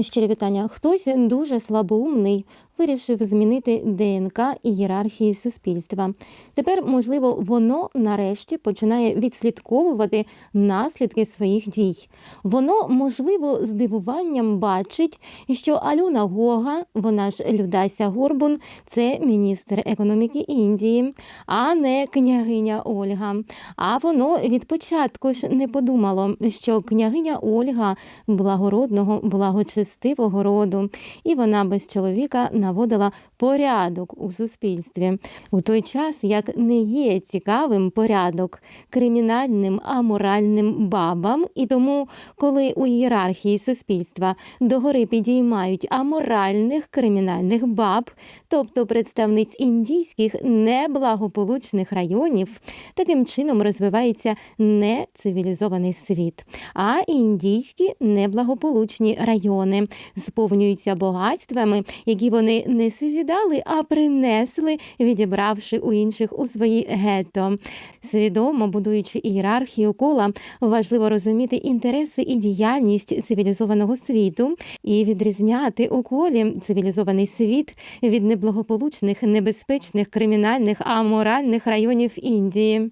Щирі вітання. Хтось дуже слабоумний вирішив змінити ДНК ієрархії суспільства. Тепер, можливо, воно нарешті починає відслідковувати наслідки своїх дій. Воно, можливо, здивуванням бачить, що Альона Гога, вона ж Людася Горбун, це міністр економіки Індії, а не княгиня Ольга. А воно від початку ж не подумало, що княгиня Ольга благородного, благочестивого роду, і вона без чоловіка наводила порядок у суспільстві. У той час, як не є цікавим порядок кримінальним аморальним бабам, і тому, коли у ієрархії суспільства догори підіймають аморальних кримінальних баб, тобто представниць індійських неблагополучних районів, таким чином розвивається не цивілізований світ, а індійські неблагополучні райони сповнюються багатствами, які вони не созідали, а принесли, відібравши у інших у свої гетто. Свідомо будуючи ієрархію кола, важливо розуміти інтереси і діяльність цивілізованого світу і відрізняти у колі цивілізований світ від неблагополучних, небезпечних, кримінальних, аморальних районів Індії.